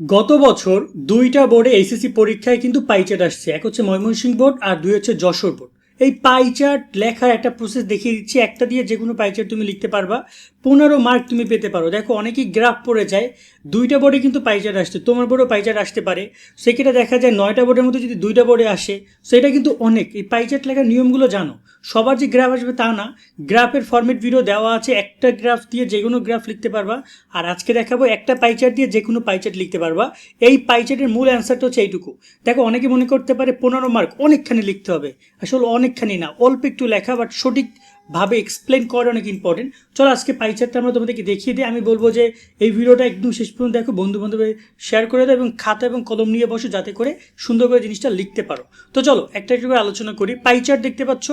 গত বছর দুইটা বোর্ডে এসএসসি পরীক্ষায় কিন্তু পাইচেট আসছে। এক হচ্ছে ময়মনসিংহ বোর্ড আর দুই হচ্ছে যশোর বোর্ড। এই পাইচার্ট লেখার একটা প্রসেস দেখিয়ে দিচ্ছি। একটা দিয়ে যে কোনো পাইচার্ট তুমি লিখতে পারবা। পনেরো মার্ক তুমি পেতে পারো। দেখো, অনেকেই গ্রাফ পড়ে যায়। দুইটা বোর্ডে কিন্তু পাইচার্ট আসছে। তোমার বোর্ডেও পাইচার্ট আসতে পারে। সেক্ষেত্রে দেখা যায় নয়টা বোর্ডের মধ্যে যদি দুইটা বোর্ডে আসে, সেটা কিন্তু অনেক। এই পাইচার্ট লেখার নিয়মগুলো জানো। সবার যে গ্রাফ আসবে তা না। গ্রাফের ফরম্যাট ভিডিও দেওয়া আছে। একটা গ্রাফ দিয়ে যে কোনো গ্রাফ লিখতে পারবা। আর আজকে দেখাবো একটা পাইচার্ট দিয়ে যে কোনো পাইচার্ট লিখতে পারবা। এই পাইচার্টের মূল অ্যান্সারটা হচ্ছে এইটুকু। দেখো, অনেকে মনে করতে পারে পনেরো মার্ক অনেকখানি লিখতে হবে। আসলে অনেকখানি না, অল্প একটু লেখা বাট সঠিকভাবে এক্সপ্লেন করা অনেক ইম্পর্টেন্ট চলো আজকে পাইচারটা আমরা তোমাদেরকে দেখিয়ে দিই। আমি বলব যে এই ভিডিওটা একদম শেষ পর্যন্ত দেখো বন্ধু বান্ধবে শেয়ার করে দাও এবং খাতা এবং কলম নিয়ে বসো, যাতে করে সুন্দর করে জিনিসটা লিখতে পারো। তো চলো, একটা একটা করে আলোচনা করি। পাইচার্ট দেখতে পাচ্ছ?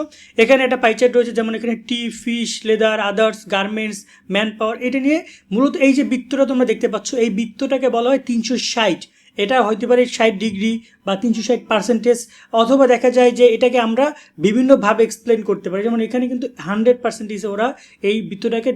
এখানে একটা পাইচার্ট রয়েছে, যেমন এখানে tea fish leather others garments manpower এটা নিয়ে মূলত এই যে বৃত্তটা তোমরা দেখতে পাচ্ছ, এই বৃত্তটাকে বলা হয় তিনশো ষাট। এটা হইতে পারে ষাট ডিগ্রি বা তিনশো ষাট পার্সেন্টেজ অথবা দেখা যায় যে এটাকে আমরা বিভিন্নভাবে এক্সপ্লেন করতে পারি। যেমন এখানে কিন্তু হান্ড্রেড পার্সেন্টেজ ওরা এই বৃত্তটাকে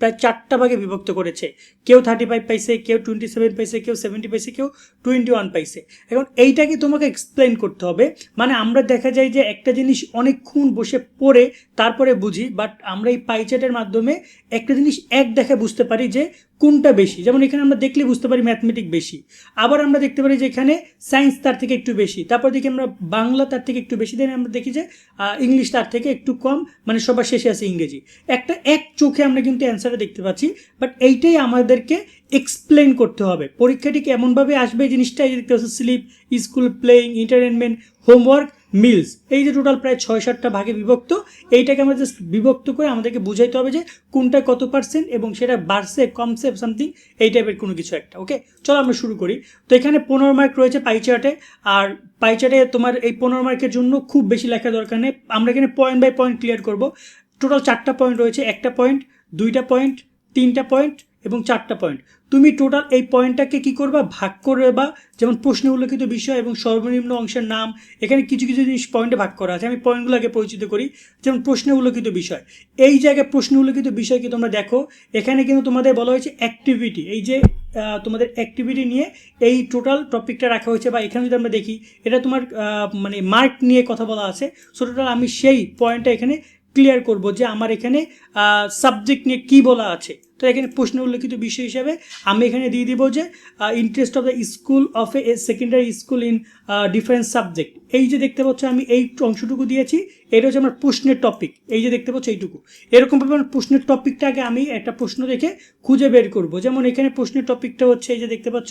প্রায় চারটা ভাগে বিভক্ত করেছে। কেউ থার্টি ফাইভ পাইছে, কেউ টোয়েন্টি সেভেন পাইছে, কেউ সেভেন্টি পাইছে, কেউ টোয়েন্টি ওয়ান পাইছে। এখন এইটাকে তোমাকে এক্সপ্লেন করতে হবে? মানে আমরা দেখা যায় যে একটা জিনিস অনেকক্ষণ বসে পড়ে তারপরে বুঝি বাট আমরা এই পাইচার্টের মাধ্যমে একটা জিনিস এক দেখে বুঝতে পারি যে কোনটা বেশি? যেমন এখানে আমরা দেখলে বুঝতে পারি ম্যাথমেটিক বেশি। আবার আমরা দেখতে পারি যে এখানে সায়েন্স তার থেকে একটু বেশি। তারপর দেখি আমরা বাংলা তার থেকে একটু বেশি। দেন আমরা দেখি যে ইংলিশ তার থেকে একটু কম মানে সবার শেষে আছে ইংরেজি। একটা এক চোখে আমরা কিন্তু অ্যান্সারটা দেখতে পাচ্ছি বাট এইটাই আমাদেরকে এক্সপ্লেন করতে হবে। পরীক্ষাটি কেমনভাবে আসবে এই জিনিসটা দেখতে পাচ্ছি sleep school playing entertainment homework meals. এই যে টোটাল প্রায় ছয় সাতটা ভাগে বিভক্ত, এইটাকে আমরা জাস্ট বিভক্ত করে আমাদেরকে বুঝাইতে হবে যে কোনটা কত পার্সেন্ট এবং সেটা বাড়ছে, কমছে সামথিং এই টাইপের কোনো কিছু একটা ওকে চলো আমরা শুরু করি। তো এখানে পনেরো মার্ক রয়েছে পাইচার্টে আর পাইচার্টে তোমার এই পনেরো মার্কের জন্য খুব বেশি লেখা দরকার নেই। আমরা এখানে পয়েন্ট বাই পয়েন্ট ক্লিয়ার করব। টোটাল চারটা পয়েন্ট রয়েছে, একটা পয়েন্ট দুইটা পয়েন্ট তিনটা পয়েন্ট এবং চারটা পয়েন্ট তুমি টোটাল এই পয়েন্টটাকে কি করবা? ভাগ করবে বা যেমন প্রশ্নে উল্লেখিত বিষয় এবং সর্বনিম্ন অংশের নাম, এখানে কিছু কিছু জিনিস পয়েন্টে ভাগ করা আছে। আমি পয়েন্টগুলোকে পরিচিত করি। যেমন প্রশ্নে উল্লেখিত বিষয়। এই জায়গায় প্রশ্নে উল্লেখিত বিষয়কে তোমরা দেখো। এখানে কিন্তু তোমাদের বলা হয়েছে অ্যাক্টিভিটি এই যে তোমাদের অ্যাক্টিভিটি নিয়ে এই টোটাল টপিকটা রাখা হয়েছে বা এখানে যদি আমরা দেখি, এটা তোমার মানে মার্ক নিয়ে কথা বলা আছে। সো টোটাল আমি সেই পয়েন্টটা এখানে ক্লিয়ার করব যে আমার এখানে সাবজেক্ট নিয়ে কী বলা আছে। তো এখানে প্রশ্ন উল্লেখিত বিষয় হিসাবে আমি এখানে দিয়ে দিব যে interest of the school of a secondary school in different subject এই যে দেখতে পাচ্ছ আমি এই অংশটুকু দিয়েছি, এটা হচ্ছে আমার প্রশ্নের টপিক এই যে দেখতে পাচ্ছ এইটুকু। এরকমভাবে আমার প্রশ্নের টপিকটাকে আমি একটা প্রশ্ন দেখে খুঁজে বের করব। যেমন এখানে প্রশ্নের টপিকটা হচ্ছে এই যে দেখতে পাচ্ছ,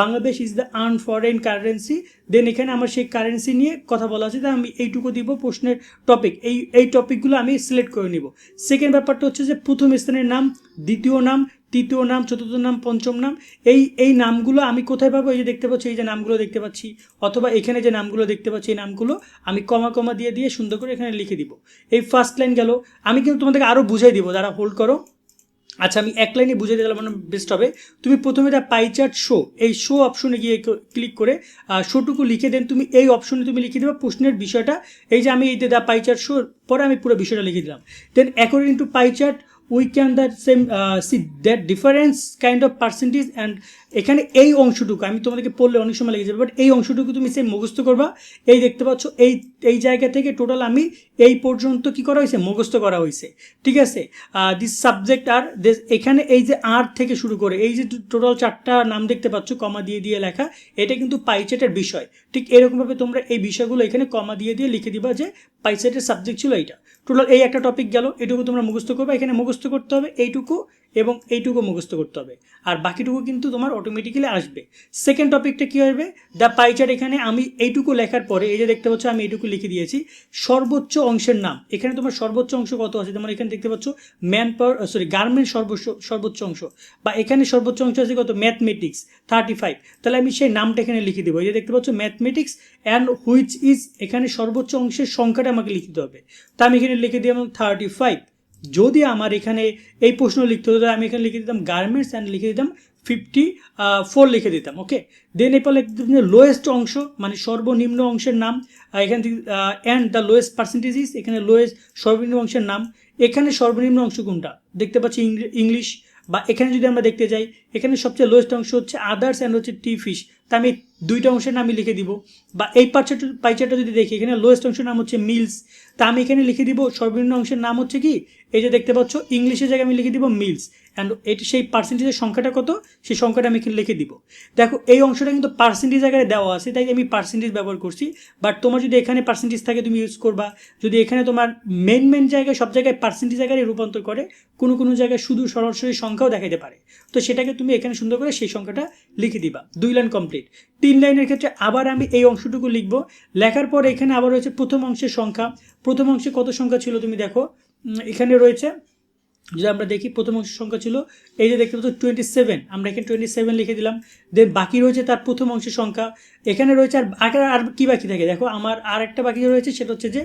Bangladesh is the earn foreign currency then এখানে আমার সেই কারেন্সি নিয়ে কথা বলা আছে তাই আমি এইটুকু দিব প্রশ্নের টপিক এই এই টপিকগুলো আমি সিলেক্ট করে নিব। সেকেন্ড ব্যাপারটা হচ্ছে যে প্রথম স্থানের নাম দ্বিতীয় নাম, তৃতীয় নাম, চতুর্থ নাম, পঞ্চম নাম, এই এই নামগুলো আমি কোথায় পাবো? এই যে দেখতে পাচ্ছি, এই যে নামগুলো দেখতে পাচ্ছি, অথবা এখানে যে নামগুলো দেখতে পাচ্ছি, এই নামগুলো আমি কমা কমা দিয়ে দিয়ে সুন্দর করে এখানে লিখে দিব। এই ফার্স্ট লাইন গেল। আমি কিন্তু তোমাদেরকে আরও বুঝাই দিব, যারা হোল্ড করো। আচ্ছা আমি এক লাইনে বুঝে দিলাম মানে বেস্ট হবে। তুমি প্রথমে এটা পাইচার্ট শো এই শো অপশনে গিয়ে ক্লিক করে শোটুকু লিখে দেন তুমি, এই অপশনে তুমি লিখে দেবে প্রশ্নের বিষয়টা। এই যে আমি এই দা পাইচার্ট শো পরে আমি পুরো বিষয়টা লিখে দিলাম। Then according to pie chart we can that same see that difference kind of percentage and এখানে এই অংশটুকু, আমি তোমাদেরকে পড়লে অনেক সময় লেগে যাবে বাট এই অংশটুকু তুমি সেম মুখস্থ করবা। এই দেখতে পাচ্ছ, এই এই জায়গা থেকে টোটাল আমি এই পর্যন্ত কি করা হয়েছে? মুখস্থ করা হয়েছে। ঠিক আছে? দিস সাবজেক্ট আর এখানে এই যে আর থেকে শুরু করে, এই যে টোটাল চারটা নাম দেখতে পাচ্ছ কমা দিয়ে দিয়ে লেখা, এটা কিন্তু পাইচেটের বিষয়। ঠিক এরকমভাবে তোমরা এই বিষয়গুলো এখানে কমা দিয়ে দিয়ে লিখে দিবা যে পাইচেটের সাবজেক্ট ছিল এইটা। টোটাল এই একটা টপিক গেল, এটুকু তোমরা মুখস্থ করবে, এখানে মুখস্থ করতে হবে, এইটুকু এবং এইটুকু মুখস্থ করতে হবে। আর বাকিটুকু কিন্তু তোমার অটোমেটিক্যালি আসবে। সেকেন্ড টপিকটা কী হবে? দ্য পাইচার এখানে আমি এইটুকু লেখার পরে, এই যে দেখতে পাচ্ছ আমি এইটুকু লিখে দিয়েছি। সর্বোচ্চ অংশের নাম। এখানে তোমার সর্বোচ্চ অংশ কত আছে? তোমার এখানে দেখতে পাচ্ছ ম্যান পাওয়ার সরি গার্মেন্ট সর্বোচ্চ সর্বোচ্চ অংশ। বা এখানে সর্বোচ্চ অংশ আছে কত? ম্যাথমেটিক্স থার্টি ফাইভ তাহলে আমি সেই নামটা এখানে লিখে দেবো। এই যে দেখতে পাচ্ছ ম্যাথমেটিক্স অ্যান্ড হুইচ ইজ এখানে সর্বোচ্চ অংশের সংখ্যাটা আমাকে লিখতে হবে। তা আমি এখানে লিখে দিই আমার থার্টি ফাইভ যদি আমার এখানে এই প্রশ্ন লিখতে হতো আমি এখানে লিখে দিতাম গার্মেন্টস অ্যান্ড লিখে দিতাম ফিফটি ফোর লিখে দিতাম ওকে দেন এরপর লিখে লোয়েস্ট অংশ মানে সর্বনিম্ন অংশের নাম এখান থেকে and the lowest percentage is এখানে লোয়েস্ট সর্বনিম্ন অংশের নাম। এখানে সর্বনিম্ন অংশ কোনটা? দেখতে পাচ্ছি ইংলিশ, বা এখানে যদি আমরা দেখতে যাই, এখানে সবচেয়ে লোয়েস্ট অংশ হচ্ছে আদার্স অ্যান্ড হচ্ছে টি ফিশ তা আমি দুইটা অংশের নামই লিখে দিব। বা এই পার্চাটা পাইচারটা যদি দেখি, এখানে লোয়েস্ট অংশের নাম হচ্ছে মিলস। তা আমি এখানে লিখে দিব, সর্বনিম্ন অংশের নাম হচ্ছে কি? এই যে দেখতে পাচ্ছ, ইংলিশের জায়গায় আমি লিখে দিব মিলস। অ্যান্ড এটি সেই পার্সেন্টেজের সংখ্যাটা কত? সেই সংখ্যাটা আমি এখানে লিখে দিব। দেখো, এই অংশটা কিন্তু পার্সেন্টেজ আকারে দেওয়া আছে, তাই আমি পার্সেন্টেজ ব্যবহার করছি। বাট তোমার যদি এখানে পার্সেন্টেজ থাকে, তুমি ইউজ করবা। যদি এখানে তোমার মেন মেন জায়গায়, সব জায়গায় পার্সেন্টেজ আকারে রূপান্তর করে, কোনো কোনো জায়গায় শুধু সরাসরি সংখ্যাও দেখাতে পারে। তো সেটাকে তুমি এখানে সুন্দর করে সেই সংখ্যাটা লিখে দিবা। দুই লাইন কমপ্লিট তিন লাইনের ক্ষেত্রে আবার আমি এই অংশটুকু লিখব। লেখার পর এখানে আবার রয়েছে প্রথম অংশের সংখ্যা। প্রথম অংশে কত সংখ্যা ছিল তুমি দেখো। এখানে রয়েছে যদি আমরা দেখি, প্রথম অংশের সংখ্যা ছিল, এই যে দেখতে পাচ্ছ টোয়েন্টি সেভেন আমরা এখানে টোয়েন্টি সেভেন লিখে দিলাম। দেন বাকি রয়েছে তার প্রথম অংশের সংখ্যা। এখানে রয়েছে আর আগে আর কী বাকি থাকে? দেখো, আমার আর একটা বাকি রয়েছে, সেটা হচ্ছে যে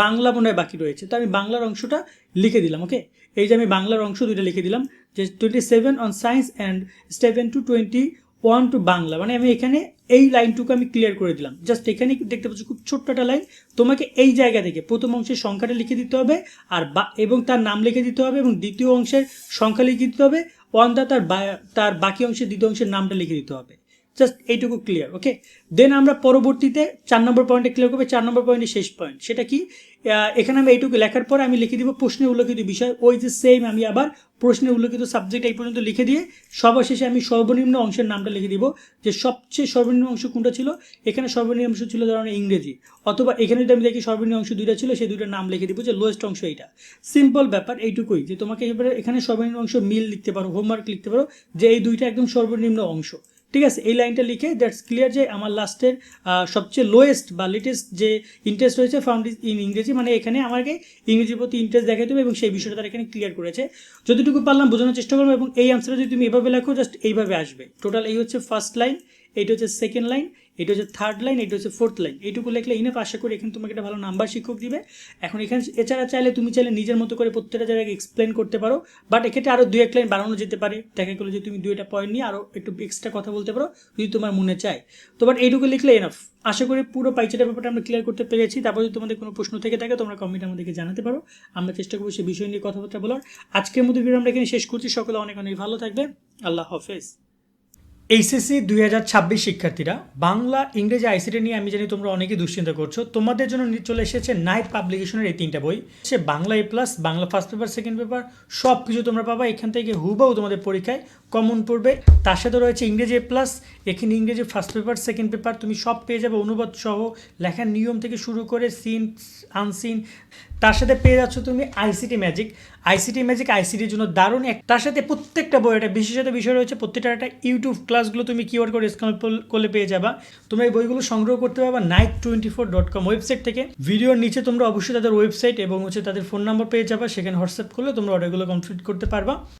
বাংলা মনে হয় বাকি রয়েছে। তো আমি বাংলার অংশটা লিখে দিলাম ওকে এই যে আমি বাংলার অংশ দুইটা লিখে দিলাম, যে twenty seven on science and seven to twenty one to Bangla. মানে আমি এখানে এই লাইনটুকু আমি ক্লিয়ার করে দিলাম। জাস্ট এখানে দেখতে পাচ্ছি খুব ছোট্ট একটা লাইন তোমাকে এই জায়গা থেকে প্রথম অংশের সংখ্যাটা লিখে দিতে হবে, আর বা এবং তার নাম লিখে দিতে হবে, এবং দ্বিতীয় অংশের সংখ্যা লিখে দিতে হবে। ওয়ান দা তার তার বাকি অংশের দ্বিতীয় অংশের নামটা লিখে দিতে হবে। জাস্ট এইটুকু ক্লিয়ার ওকে দেন আমরা পরবর্তীতে চার নম্বর পয়েন্টে ক্লিয়ার করব, চার নম্বর পয়েন্টে শেষ পয়েন্ট সেটা কি? এখানে আমি এইটুকু লেখার পর আমি লিখে দিব প্রশ্নে উল্লেখিত বিষয়, ওই যে সেম আমি আবার প্রশ্নে উল্লেখিত সাবজেক্ট এই পর্যন্ত লিখে দিয়ে সবার শেষে আমি সর্বনিম্ন অংশের নামটা লিখে দিব, যে সবচেয়ে সর্বনিম্ন অংশ কোনটা ছিল? এখানে সর্বনিম্ন অংশ ছিল ধরুন ইংরেজি, অথবা এখানে যদি আমি দেখি সর্বনিম্ন অংশ দুইটা ছিল, সেই দুইটার নাম লিখে দিব, যে লোয়েস্ট অংশ এইটা। সিম্পল ব্যাপার, এইটুকুই, যে তোমাকে এবারে এখানে সর্বনিম্ন অংশ মিল লিখতে পারো হোমওয়ার্ক লিখতে পারো, যে এই দুইটা একদম সর্বনিম্ন অংশ। ঠিক আছে, এই লাইনটা লিখে দ্যাটস ক্লিয়ার যে আমার লাস্টের সবচেয়ে লোয়েস্ট বা লেটেস্ট যে ইন্টারেস্ট রয়েছে ফাউন্ড ইন ইংরেজি মানে এখানে আমাকে ইংরেজির প্রতি ইন্টারেস্ট দেখাই দেবে এবং সেই বিষয়টা তারা এখানে ক্লিয়ার করেছে। যতটুকু পারলাম বোঝানোর চেষ্টা করব এবং এই আনসারটা যদি তুমি এভাবে লেখো জাস্ট এইভাবে আসবে। টোটাল এই হচ্ছে ফার্স্ট লাইন এইটা হচ্ছে সেকেন্ড লাইন এটা হচ্ছে থার্ড লাইন এটা হচ্ছে ফোর্থ লাইন এইটুকু লিখলে ইনাফ, আশা করি এখানে তোমাকে একটা ভালো নাম্বার শিক্ষক দিবে। এখন এখানে এছাড়া চাইলে তুমি চাইলে নিজের মতো করে প্রত্যেকটা জায়গায় এক্সপ্লেন করতে পারো। বাট এক্ষেত্রে আরও দু এক লাইন বাড়ানো যেতে পারে। দেখা গেলো যে তুমি দুইটা পয়েন্ট নিয়ে আরও একটু এক্সট্রা কথা বলতে পারো, যদি তোমার মনে চায়। তো বাট এইটুকু লিখলে এনাফ আশা করি পুরো পাইচারের ব্যাপারটা আমরা ক্লিয়ার করতে পেরেছি। তারপর যদি তোমাদের কোনো প্রশ্ন থেকে থাকে, তোমরা কমেন্ট আমাদেরকে জানাতে পারো। আমরা চেষ্টা করব সেই বিষয় নিয়ে কথাবার্তা বলার। আজকের মধ্যে ভিডিও আমরা এখানে শেষ করছি। সকলে অনেক অনেক ভালো থাকবে আল্লাহ হাফেজ। এইচএসসি দুই হাজার ছাব্বিশ শিক্ষার্থীরা, বাংলা, ইংরেজি আইসিটি নিয়ে আমি জানি তোমরা অনেকেই দুশ্চিন্তা করছ। তোমাদের জন্য চলে এসেছে নাইট পাবলিকেশনের এই তিনটা বই। সে Bangla A plus Bangla first paper second paper সব কিছু তোমরা পাবা। এখান থেকে হুবাও তোমাদের পরীক্ষায় কমন পড়বে। তার সাথে রয়েছে ইংরেজি প্লাস এখানে ইংরেজি ফার্স্ট পেপার সেকেন্ড পেপার তুমি সব পেয়ে যাবে অনুবাদ সহ। লেখার নিয়ম থেকে শুরু করে সিন আনসিন তার সাথে পেয়ে যাচ্ছ তুমি আইসিটি ম্যাজিক আইসিটি ম্যাজিক আইসিটির জন্য দারুণ এক তার সাথে প্রত্যেকটা বই, একটা বিশেষত বিষয় রয়েছে, প্রত্যেকটা একটা ইউটিউব ক্লাসগুলো তুমি কিওয়ার করে স্ক্যান করলে পেয়ে যাবা। তোমরা এই বইগুলো সংগ্রহ করতে পারবা night twenty four dot com website থেকে। ভিডিওর নিচে তোমরা অবশ্যই তাদের ওয়েবসাইট এবং হচ্ছে তাদের ফোন নাম্বার পেয়ে যাবা। সেখানে হোয়াটসঅ্যাপ করলে তোমরা অর্ডারগুলো কমপ্লিট করতে পারবা।